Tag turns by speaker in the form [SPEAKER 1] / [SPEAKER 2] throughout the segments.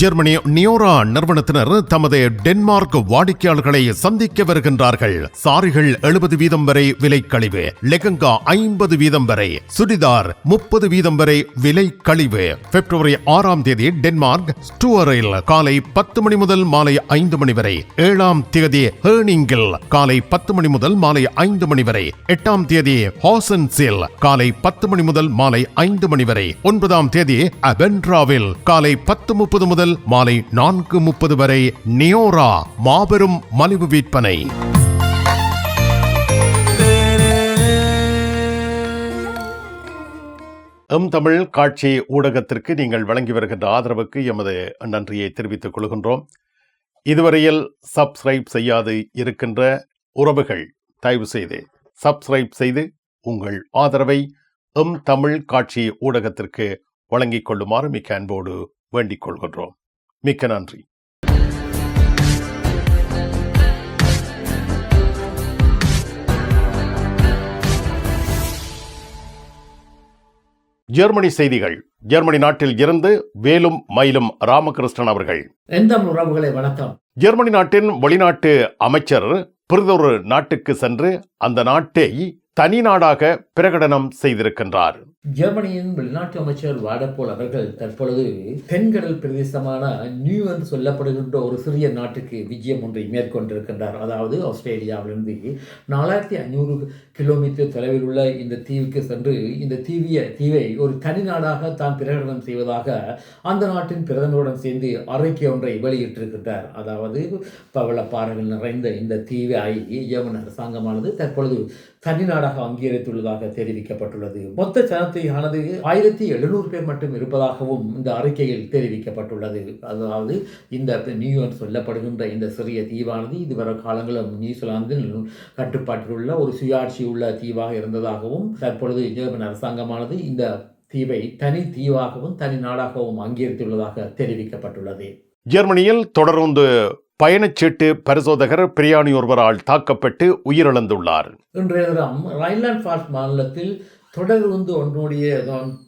[SPEAKER 1] Germany நியோரா நிறுவனத்தினர் தமது Denmark வாடிக்கையாளர்களை சந்திக்க வருகின்றார்கள். சாரிகள் எழுபது வீதம் வரை விலை கழிவு லெகங்கா ஐம்பது வீதம் வரை சுடிதார் முப்பது வீதம் வரை விலை கழிவு. பிப்ரவரி ஆறாம் தேதி டென்மார்க் ஸ்டூவரில் காலை பத்து மணி முதல் மாலை ஐந்து மணி வரை ஏழாம் தேதி ஹேர்னிங்கில் காலை பத்து மணி முதல் மாலை ஐந்து மணி வரை எட்டாம் தேதி ஹாசன்சில் காலை பத்து மணி முதல் மாலை ஐந்து மணி வரை ஒன்பதாம் தேதி அபென்ட்ராவில் காலை பத்து முப்பது முதல் முதல் மாலை நான்கு முப்பது வரை நியோரா மாபெரும் மலிவு விற்பனை. எம் தமிழ் காட்சி ஊடகத்திற்கு நீங்கள் வழங்கி வருகின்ற ஆதரவுக்கு எமது நன்றியை தெரிவித்துக் கொள்கின்றோம். இதுவரையில் சப்ஸ்கிரைப் செய்யாது இருக்கின்ற உறவுகள் தயவு செய்து சப்ஸ்கிரைப் செய்து உங்கள் ஆதரவை எம் தமிழ் காட்சி ஊடகத்திற்கு வழங்கிக் கொள்ளுமாறு மிக்க அன்போடு வேண்டிக் கொள்கின்றோம் மிக்க நன்றி. ஜெர்மனி செய்திகள். ஜெர்மனி நாட்டில் இருந்து வேலும் மயிலும் ராமகிருஷ்ணன் அவர்கள்.
[SPEAKER 2] எந்த உறவுகளை வணக்கம்
[SPEAKER 1] ஜெர்மனி நாட்டின் வெளிநாட்டு அமைச்சர் பிறிதொரு நாட்டுக்கு சென்று அந்த நாட்டை தனி நாடாக பிரகடனம் செய்திருக்கின்றார்.
[SPEAKER 2] ஜெர்மனியின் வெளிநாட்டு அமைச்சர் வாடப்போல் அவர்கள் தற்பொழுது தென்கடல் பிரதேசமான நியூ என்று சொல்லப்படுகின்ற ஒரு சிறிய நாட்டுக்கு விஜயம் ஒன்றை மேற்கொண்டிருக்கின்றார். அதாவது ஆஸ்திரேலியாவிலிருந்து நாலாயிரத்தி ஐநூறு கிலோமீட்டர் தொலைவில் உள்ள இந்த தீவுக்கு சென்று இந்த தீவிய தீவை ஒரு தனி நாடாக தான் பிரகடனம் செய்வதாக அந்த நாட்டின் பிரதமருடன் சேர்ந்து அறிக்கை ஒன்றை வெளியிட்டிருக்கின்றார். அதாவது பவள பாறைகள் நிறைந்த இந்த தீவை ஜெர்மன் அரசாங்கமானது தற்பொழுது தனி நாடாக அங்கீகரித்துள்ளதாக தெரிவிக்கப்பட்டுள்ளது. மொத்த ஜனத்தையானது ஆயிரத்தி எழுநூறு பேர் மட்டும் இருப்பதாகவும் இந்த அறிக்கையில் தெரிவிக்கப்பட்டுள்ளது. அதாவது இந்த நியூயார்க் சொல்லப்படுகின்ற இந்த சிறிய தீவானது இதுவரை காலங்களும் நியூசிலாந்தில் கட்டுப்பாட்டில் உள்ள ஒரு சுயாட்சி உள்ள தீவாக இருந்ததாகவும் தற்பொழுது ஜெர்மன் அரசாங்கமானது இந்த தீவை தனி தீவாகவும் தனி நாடாகவும் அங்கீகரித்துள்ளதாக தெரிவிக்கப்பட்டுள்ளது.
[SPEAKER 1] ஜெர்மனியில் தொடர்ந்து பயணச்சீட்டு பரிசோதகர் பிரியாணி ஒருவரால் தாக்கப்பட்டு உயிரிழந்துள்ளார்.
[SPEAKER 2] இன்றைய தினம் ரைன்லாண்ட் ஃபால்ஸ் மாநிலத்தில் தொடர்ந்து ஒன்றுடைய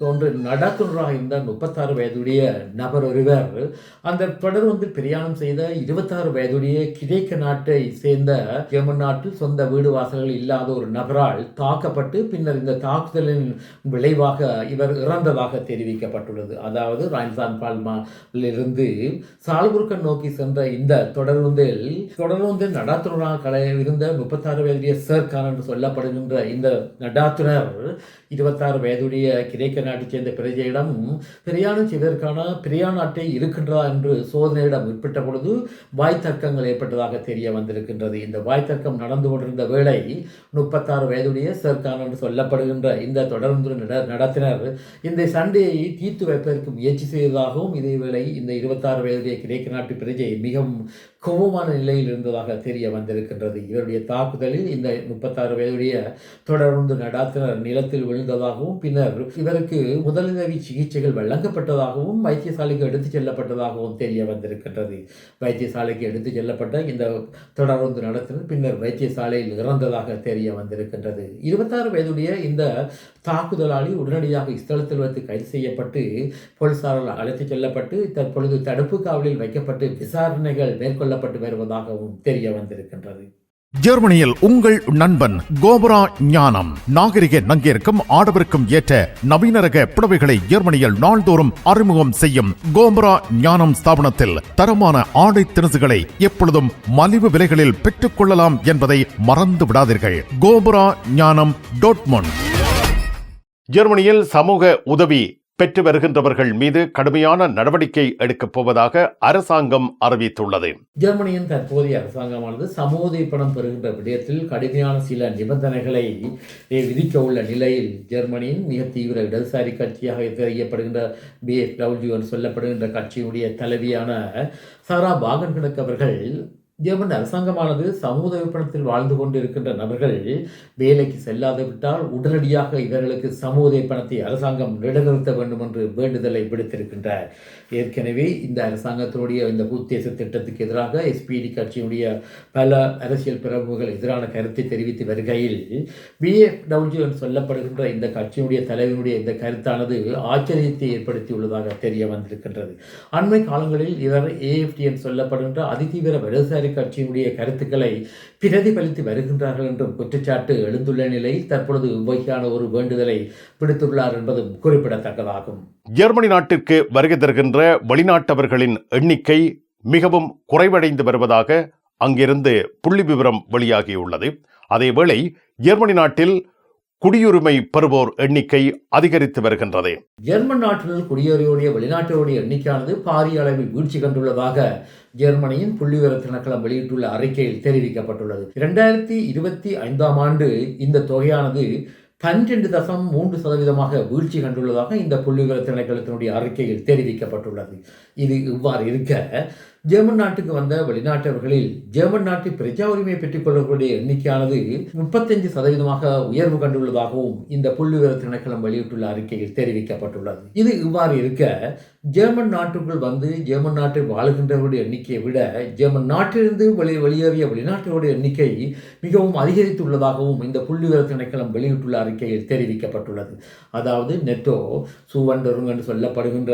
[SPEAKER 2] தோன்று நடத்துனராக இருந்த முப்பத்தாறு வயதுடைய நபர் ஒருவர். அந்த தொடர் வந்து பிரயாணம் செய்த இருபத்தாறு வயதுடைய கிரேக்க நாட்டை சேர்ந்த ஜெர்மன் நாட்டில் சொந்த வீடு வாசல்கள் இல்லாத ஒரு நபரால் தாக்கப்பட்டு பின்னர் இந்த தாக்குதலின் விளைவாக இவர் இறந்ததாக தெரிவிக்கப்பட்டுள்ளது. அதாவது ராயன்சான் பால்மாவிலிருந்து சால்புர்கன் நோக்கி சென்ற இந்த தொடர்ந்தில் தொடர்ந்து நடாத்துனராக இருந்த முப்பத்தாறு வயதுடைய சர்கான் என்று சொல்லப்படுகின்ற இந்த நடாத்துனர் இருபத்தாறு வயதுடைய கிரேக்க நாட்டைச் சேர்ந்த பிரஜையிடம் பிரயாணம் செய்வதற்கான பிரியா நாட்டை இருக்கின்றதா? என்று சோதனையிடம் உட்பட்ட பொழுது வாய் தர்க்கங்கள் ஏற்பட்டதாக தெரிய வந்திருக்கின்றது. இந்த வாய் தர்க்கம் நடந்து கொண்டிருந்த வேளை முப்பத்தாறு வயதுடைய சர்கான் என்று சொல்லப்படுகின்ற இந்த தொடர்ந்து நட நடத்தினர். இந்த சண்டையை தீர்த்து வைப்பதற்கு முயற்சி செய்ததாகவும் இதேவேளை இந்த இருபத்தாறு வயதுடைய கிரேக்க நாட்டு பிரஜை மிகவும் கோபமான நிலையில் இருந்ததாக தெரிய வந்திருக்கின்றது. இவருடைய தாக்குதலில் இந்த முப்பத்தாறு வயதுடைய தொடர்ந்து நடாத்தினர் நிலத்தில் விழுந்ததாகவும் பின்னர் இவருக்கு முதலுதவி சிகிச்சைகள் வழங்கப்பட்டதாகவும் வைத்தியசாலைக்கு எடுத்துச் செல்லப்பட்டதாகவும் தெரிய வந்திருக்கின்றது. வைத்தியசாலைக்கு எடுத்துச் செல்லப்பட்ட இந்த தொடர்ந்து நடத்தினர் பின்னர் வைத்தியசாலையில் இறந்ததாக தெரிய வந்திருக்கின்றது. இருபத்தாறு வயதுடைய இந்த தாக்குதலாளி உடனடியாக ஸ்தலத்தில் வைத்து கைது செய்யப்பட்டு போலீசாரால் அழைத்துச் செல்லப்பட்டு தற்பொழுது தடுப்பு காவலில் வைக்கப்பட்டு விசாரணைகள் மேற்கொள்ளப்பட்டு வருவதாகவும் தெரிய வந்திருக்கின்றது.
[SPEAKER 1] ஜெர்மனியில் உங்கள் நண்பன் கோபரா ஞானம். நாகரிக நங்கிற்கும் ஆடவருக்கும் ஏற்ற நவீன ரக புடவைகளை ஜெர்மனியில் நாள்தோறும் அறிமுகம் செய்யும் கோபரா ஞானம் ஸ்தாபனத்தில் தரமான ஆடை திணுசுகளை எப்பொழுதும் மலிவு விலைகளில் பெற்றுக் கொள்ளலாம் என்பதை மறந்து விடாதீர்கள். கோபரா ஞானம் டோட்மொன். ஜெர்மனியில் சமூக உதவி பெற்று வருகின்றவர்கள் மீது கடுமையான நடவடிக்கை எடுக்கப் போவதாக அரசாங்கம் அறிவித்துள்ளது.
[SPEAKER 2] ஜெர்மனியின் தற்போதைய அரசாங்கமானது சமூக பணம் பெறுகின்ற விடயத்தில் கடுமையான சில நிபந்தனைகளை விதிக்க உள்ள நிலையில் ஜெர்மனியின் மிக தீவிர இடதுசாரி கட்சியாக தெரியப்படுகின்ற பிஎஃப்டபிள்யூ என்று சொல்லப்படுகின்ற கட்சியினுடைய தலைவியான சாரா பாகன்கணக்கு அவர்கள் ஜெர்மன் அரசாங்கமானது சமூக விற்பனத்தில் வாழ்ந்து கொண்டிருக்கின்ற நபர்கள் வேலைக்கு செல்லாது விட்டால் உடனடியாக இவர்களுக்கு சமூக பணத்தை அரசாங்கம் நிலைநிறுத்த வேண்டும் என்று வேண்டுதலை விடுத்திருக்கின்றார். ஏற்கனவே இந்த அரசாங்கத்தினுடைய இந்த உத்தேச திட்டத்துக்கு எதிராக எஸ்பிடி கட்சியினுடைய பல அரசியல் பிரமுகர்கள் எதிரான கருத்தை தெரிவித்து வருகையில் பிஎஃப்டபிள்யூ என்று சொல்லப்படுகின்ற இந்த கட்சியினுடைய தலைவனுடைய இந்த கருத்தானது ஆச்சரியத்தை ஏற்படுத்தியுள்ளதாக தெரிய வந்திருக்கின்றது. அண்மை காலங்களில் இவர் ஏஎஃப்டி என்று சொல்லப்படுகின்ற அதிதீவிர வலதுசாரி கட்சியினுடைய கருத்துக்களை பிரதிபலித்து வருகின்றார்கள் என்றும் குற்றச்சாட்டு எழுந்துள்ள நிலையில் தற்பொழுது இவ்வகையான ஒரு வேண்டுதலை விடுத்துள்ளார் என்பதும் குறிப்பிடத்தக்கதாகும்.
[SPEAKER 1] ஜெர்மனி நாட்டிற்கு வருகை தருகின்ற வெளிநாட்டவர்களின் எண்ணிக்கை மிகவும் குறைவடைந்து வருவதாக அங்கிருந்து புள்ளி விவரம் வெளியாகியுள்ளது. அதேவேளை ஜெர்மனி நாட்டில் குடியுரிமை பெறுவோர் எண்ணிக்கை அதிகரித்து வருகின்றது.
[SPEAKER 2] ஜெர்மன் நாட்டில் குடியேறியோடைய வெளிநாட்டோடைய எண்ணிக்கையானது பாரிய அளவில் வீழ்ச்சி கண்டுள்ளதாக ஜெர்மனியின் புள்ளிவிவர திணைக்களம் வெளியிட்டுள்ள அறிக்கையில் தெரிவிக்கப்பட்டுள்ளது. இரண்டாயிரத்தி இருபத்தி ஐந்தாம் ஆண்டு இந்த தொகையானது பன்னிரண்டு தசம் மூன்று சதவீதமாக வீழ்ச்சி கண்டுள்ளதாக இந்த புள்ளிவிவர திணைக்களத்தினுடைய அறிக்கையில் தெரிவிக்கப்பட்டுள்ளது. இது இவ்வாறு இருக்க ஜெர்மன் நாட்டுக்கு வந்த வெளிநாட்டவர்களில் ஜெர்மன் நாட்டு பிரஜா உரிமையை பெற்றுக்கொள்ளக்கூடிய எண்ணிக்கையானது முப்பத்தஞ்சு சதவீதமாக உயர்வு கண்டுள்ளதாகவும் இந்த புள்ளிவிவர திணைக்களம் வெளியிட்டுள்ள அறிக்கையில் தெரிவிக்கப்பட்டுள்ளது. இது இவ்வாறு இருக்க ஜெர்மன் நாட்டுக்குள் வந்து ஜெர்மன் நாட்டில் வாழுகின்றவருடைய எண்ணிக்கையை விட ஜெர்மன் நாட்டிலிருந்து வெளி வெளியேறிய வெளிநாட்டவருடைய எண்ணிக்கை மிகவும் அதிகரித்துள்ளதாகவும் இந்த புள்ளிவிவர திணைக்களம் வெளியிட்டுள்ள அறிக்கையில் தெரிவிக்கப்பட்டுள்ளது. அதாவது நெட்டோ சூவண்டருங் என்று சொல்லப்படுகின்ற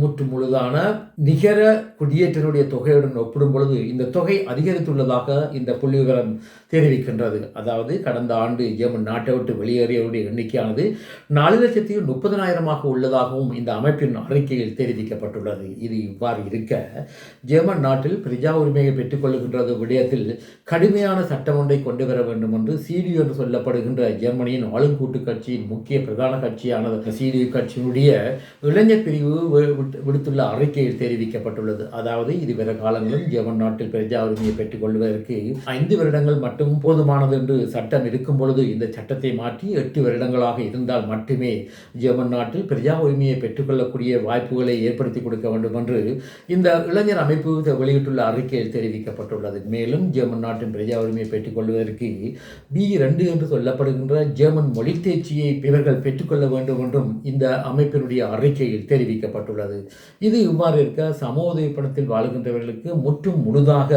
[SPEAKER 2] முற்று முழுதான நிகர குடியேற்றனுடைய தொகையுடன் ஒப்பிடும் பொழுது இந்த தொகை அதிகரித்துள்ளதாக இந்த புள்ளிவிவரம் தெரிவிக்கின்றது. அதாவது கடந்த ஆண்டு ஜெர்மன் நாட்டை விட்டு வெளியேறியவருடைய எண்ணிக்கையானது நாலு லட்சத்தி முப்பதனாயிரமாக உள்ளதாகவும் இந்த அமைப்பின் அறிக்கையில் தெரிவிக்கப்பட்டுள்ளது. இது இவ்வாறு இருக்க ஜெர்மன் நாட்டில் பிரஜா உரிமையை பெற்றுக்கொள்கின்றது விடயத்தில் கடுமையான சட்டம் ஒன்றை கொண்டு வர வேண்டும் என்று சிடியு என்று சொல்லப்படுகின்ற ஜெர்மனியின் ஆளுங்கூட்டு கட்சியின் முக்கிய பிரதான கட்சியான சிடியு கட்சியினுடைய இளைஞர் பிரிவு விட்டு- விடுத்துள்ள அறிக்கையில் தெரிவிக்கப்பட்டுள்ளது. அதாவது இதுவரை காலங்களில் ஜெர்மன் நாட்டில் பிரஜா உரிமையை பெற்றுக்கொள்வதற்கு ஐந்து வருடங்கள் மட்டும் போதுமானது என்று சட்டம் இருக்கும் பொழுது இந்த சட்டத்தை மாற்றி எட்டு வருடங்களாக இருந்தால் மட்டுமே ஜெர்மன் நாட்டில் பிரஜா உரிமையை பெற்றுக்கொள்ளக்கூடிய வாய்ப்புகளை ஏற்படுத்தி கொடுக்க வேண்டும் என்று இந்த இளைஞர் அமைப்பு வெளியிட்டுள்ள அறிக்கையில் தெரிவிக்கப்பட்டுள்ளது. மேலும் ஜெர்மன் நாட்டின் பிரஜா உரிமையை பெற்றுக்கொள்வதற்கு பி ரெண்டு என்று சொல்லப்படுகின்ற ஜெர்மன் மொழி தேர்ச்சியை இவர்கள் பெற்றுக்கொள்ள வேண்டும் என்றும் இந்த அமைப்பினுடைய அறிக்கையில் தெரிவிக்கப்பட்டுள்ளது. இது இவ்வாறு இருக்க சமோதய பணத்தில் வாழுகின்றவர்களுக்கு முற்றும் முழுதாக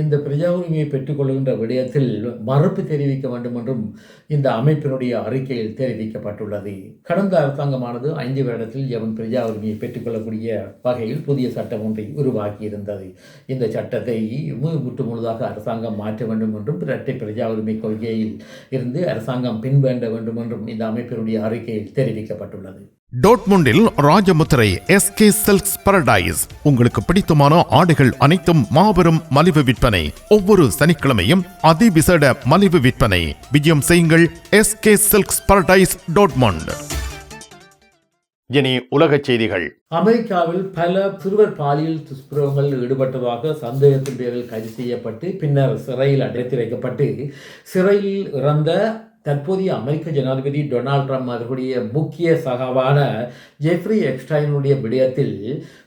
[SPEAKER 2] இந்த பிரஜா உரிமையை பெற்றுக்கொள்கின்ற விடயத்தில் மறுப்பு தெரிவிக்க வேண்டும் என்றும் இந்த அமைப்பினுடைய அறிக்கையில் தெரிவிக்கப்பட்டுள்ளது. கடந்த அரசாங்கமானது ஐந்து வருடத்தில் எவன் பிரஜா உரிமையை பெற்றுக்கொள்ளக்கூடிய வகையில் புதிய சட்டம் ஒன்றை உருவாக்கியிருந்தது. இந்த சட்டத்தை மு- முற்று முழுதாக அரசாங்கம் மாற்ற வேண்டும் என்றும் இரட்டை பிரஜா உரிமை கொள்கையில் இருந்து அரசாங்கம் பின்வேண்ட வேண்டும் என்றும் இந்த அமைப்பினுடைய அறிக்கையில் தெரிவிக்கப்பட்டுள்ளது.
[SPEAKER 1] டோட்முண்டில் ராஜமுத்திரை எஸ்கே சில்க்ஸ் பரடைஸ் உங்களுக்கு பிடித்தமான ஆடைகள் அனைத்தும் மாபெரும் மலிவு விற்பனை. ஒவ்வொரு சனிக்கிழமையும் அதிவிசேட மலிவு விற்பனை. விஜயம் செய்யுங்கள் எஸ்கே சில்க்ஸ் பரடைஸ் டோட்மண்ட். இனி உலகச் செய்திகள்.
[SPEAKER 2] அமெரிக்காவில் பல சிறுவர் பாலியல் துஷ்பிரவங்கள் ஈடுபட்டதாக சந்தேகத்தின் பேரில் கைது செய்யப்பட்டு பின்னர் சிறையில் அடைத்து வைக்கப்பட்டு சிறையில் இறந்த தற்போதைய அமெரிக்க ஜனாதிபதி டொனால்ட் ட்ரம்ப் அவர்களுடைய முக்கிய சகாவான ஜெஃப்ரி எக்ஸ்டைனுடைய விடயத்தில்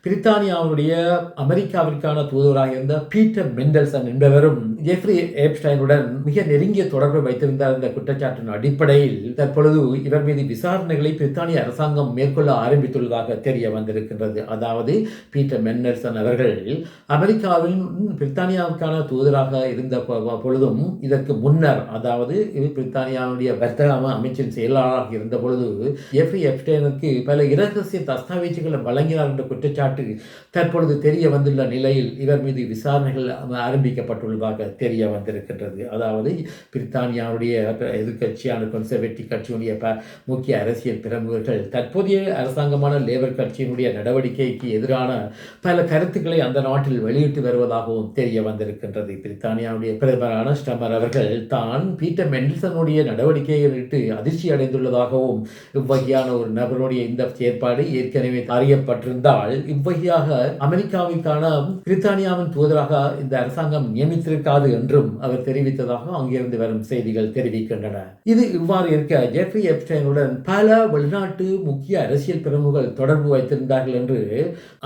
[SPEAKER 2] பிரித்தானியாவுடைய அமெரிக்காவிற்கான தூதுவராக இருந்த பீட்டர் மெண்டல்சன் என்பவரும் ஜெஃப்ரி எப்ஸ்டைனுடன் மிக நெருங்கிய தொடர்பை வைத்திருந்தார். இந்த குற்றச்சாட்டின் அடிப்படையில் தற்பொழுது இவர் மீது விசாரணைகளை பிரித்தானிய அரசாங்கம் மேற்கொள்ள ஆரம்பித்துள்ளதாக தெரிய வந்திருக்கின்றது. அதாவது பீட்டர் மென்னர்சன் அவர்கள் அமெரிக்காவின் பிரித்தானியாவுக்கான தூதராக இருந்த பொழுதும் இதற்கு முன்னர் அதாவது இது பிரித்தானியாவுடைய வர்த்தக அமைச்சின் செயலாளராக இருந்த பொழுது எஃப்ரி எப்ஸ்டைனுக்கு பல இரகசிய தஸ்தாவேஜுகளை வழங்கினார் என்ற குற்றச்சாட்டு தற்பொழுது தெரிய வந்துள்ள நிலையில் இவர் மீது விசாரணைகள் ஆரம்பிக்கப்பட்டுள்ளதாக தெரிய வந்திருக்கின்றது. அதாவது பிரித்தானியாவுடைய எதிர்க்கட்சியான கன்சர்வேட்டிவ் கட்சியினுடைய ப முக்கிய அரசியல் பிரமுகர்கள் தற்போதைய அரசாங்கமான லேபர் கட்சியினுடைய நடவடிக்கைக்கு எதிரான பல கருத்துக்களை அந்த நாட்டில் வெளியிட்டு வருவதாகவும் தெரிய வந்திருக்கின்றது. பிரித்தானியாவுடைய பிரதமரான ஸ்டமர் அவர்கள் தான் பீட்டர் மெண்டில்சனுடைய நடவடிக்கையை விட்டு அதிர்ச்சி அடைந்துள்ளதாகவும் இவ்வகையான ஒரு நபருடைய இந்த செயற்பாடு ஏற்கனவே அறியப்பட்டிருந்தால் இவ்வகையாக அமெரிக்காவிற்கான பிரித்தானியாவின் தூதராக இந்த அரசாங்கம் நியமித்திருக்காது முடியாது என்றும் அவர் தெரிவித்ததாக அங்கிருந்து வரும் செய்திகள் தெரிவிக்கின்றன. இது இவ்வாறு இருக்க ஜெஃப்ரி எப்ஸ்டைனுடன் பல வெளிநாட்டு முக்கிய அரசியல் பிரமுகர்கள் தொடர்பு வைத்திருந்தார்கள் என்று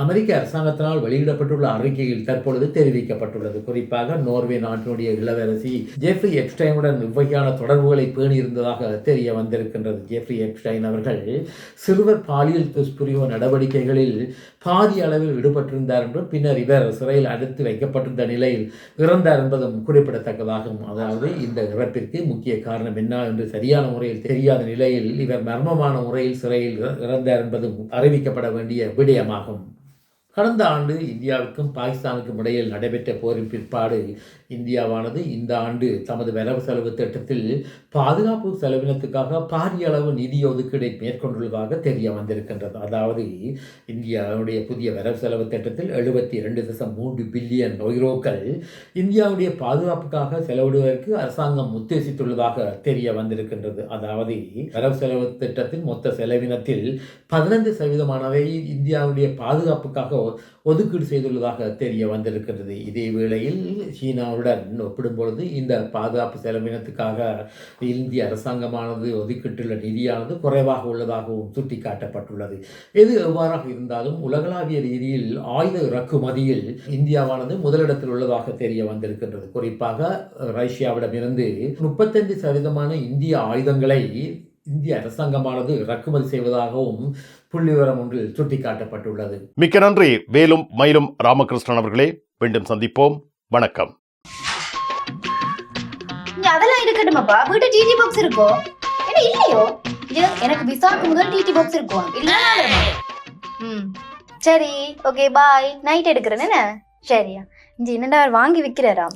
[SPEAKER 2] அமெரிக்க அரசாங்கத்தினால் வெளியிடப்பட்டுள்ள அறிக்கையில் தற்பொழுது தெரிவிக்கப்பட்டுள்ளது. குறிப்பாக நோர்வே நாட்டினுடைய இளவரசி ஜெஃப்ரி எப்ஸ்டைனுடன் இவ்வகையான தொடர்புகளை பேணியிருந்ததாக தெரிய வந்திருக்கின்றது. ஜெஃப்ரி எப்ஸ்டைன் அவர்கள் சிறுவர் பாலியல் துஷ்பிரயோக நடவடிக்கைகளில் பாதி அளவில் ஈடுபட்டிருந்தார் என்றும் பின்னர் இவர் சிறையில் அடுத்து வைக்கப்பட்டிருந்த நிலையில் இறந்தார் என்பது குறிப்பிடத்தக்கதாகும். அதாவது இந்த இறப்பிற்கு முக்கிய காரணம் என்ன என்று சரியான முறையில் தெரியாத நிலையில் இவர் மர்மமான முறையில் சிறையில் இறந்தார் என்பதும் அறிவிக்கப்பட வேண்டிய விடயமாகும். கடந்த ஆண்டு இந்தியாவுக்கும் பாகிஸ்தானுக்கும் இடையில் நடைபெற்ற போரின் பிற்பாடு இந்தியாவானது இந்த ஆண்டு தமது வரவு செலவு திட்டத்தில் பாதுகாப்பு செலவினத்துக்காக பாரிய அளவு நிதி ஒதுக்கீடை மேற்கொண்டுள்ளதாக தெரிய வந்திருக்கின்றது. அதாவது இந்தியாவுடைய புதிய வரவு செலவு திட்டத்தில் எழுபத்தி இரண்டு தசம் மூன்று பில்லியன் யூரோக்கள் இந்தியாவுடைய பாதுகாப்புக்காக செலவிடுவதற்கு அரசாங்கம் உத்தேசித்துள்ளதாக தெரிய வந்திருக்கின்றது. அதாவது வரவு செலவு திட்டத்தின் மொத்த செலவினத்தில் பதினைந்து சதவீதமானவை இந்தியாவுடைய பாதுகாப்புக்காக ஒதுக்கீடு செய்துள்ளதாக தெரிய வந்திருக்கிறது. இதே வேளையில் சீனாவுடன் ஒப்பிடும்பொழுது இந்த பாதுகாப்பு செலவினத்துக்காக இந்திய அரசாங்கமானது ஒதுக்கீட்டுள்ள நிதியானது குறைவாக உள்ளதாகவும் சுட்டிக்காட்டப்பட்டுள்ளது. எது எவ்வாறாக இருந்தாலும் உலகளாவிய ரீதியில் ஆயுத இறக்குமதியில் இந்தியாவானது முதலிடத்தில் உள்ளதாக தெரிய வந்திருக்கின்றது. குறிப்பாக ரஷ்யாவிடமிருந்து முப்பத்தைந்து சதவீதமான இந்திய ஆயுதங்களை இந்திய அரசாங்கமானது இறக்குமதி செய்வதாகவும் புள்ளிவிவரம் ஒன்றில் சுட்டிக்காட்டப்பட்டுள்ளது.
[SPEAKER 1] மிக்க நன்றி. வேலும் மயிலும் ராமகிருஷ்ணன் அவர்களே. மீண்டும் சந்திப்போம். வணக்கம்.
[SPEAKER 3] அதெல்லாம் இருக்கட்டுமாப்பா? வீட்டு டிடி பாக்ஸ் இருக்கோ? என்ன இல்லையோ? எனக்கு விசாக்கு முதல் டிடி பாக்ஸ் இருக்கும் இல்ல சரி ஓகே பாய் நைட் எடுக்கிறேன் என்ன? சரியா. இங்க என்னடா அவர் வாங்கி விக்கிறாராம்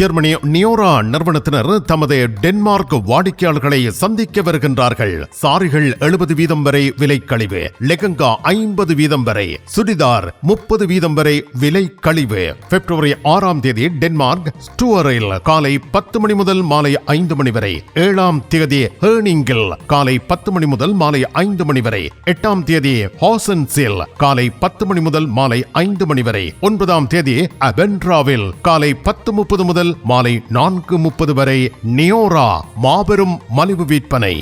[SPEAKER 1] ஜெர்மனி நியோரா நிறுவனத்தினர் தமது டென்மார்க் வாடிக்கையாளர்களை சந்திக்க வருகின்றார்கள். சாரிகள் எழுபது வீதம் வரை விலை கழிவு லெகங்கா ஐம்பது வீதம் வரை சுடிதார் முப்பது வீதம் வரை விலை கழிவு. பிப்ரவரி ஆறாம் தேதி டென்மார்க் ஸ்டூவரில் காலை பத்து மணி முதல் மாலை ஐந்து மணி வரை ஏழாம் தேதி ஹேர்னிங்கில் காலை பத்து மணி முதல் மாலை ஐந்து மணி வரை எட்டாம் தேதி ஹாசன்ஸில் காலை பத்து மணி முதல் மாலை ஐந்து மணி வரை ஒன்பதாம் தேதி அபென்ட்ராவில் காலை பத்து முப்பது முதல் முதல் மாலை நான்கு முப்பது வரை நியோரா மாபெரும் மலிவு விற்பனை.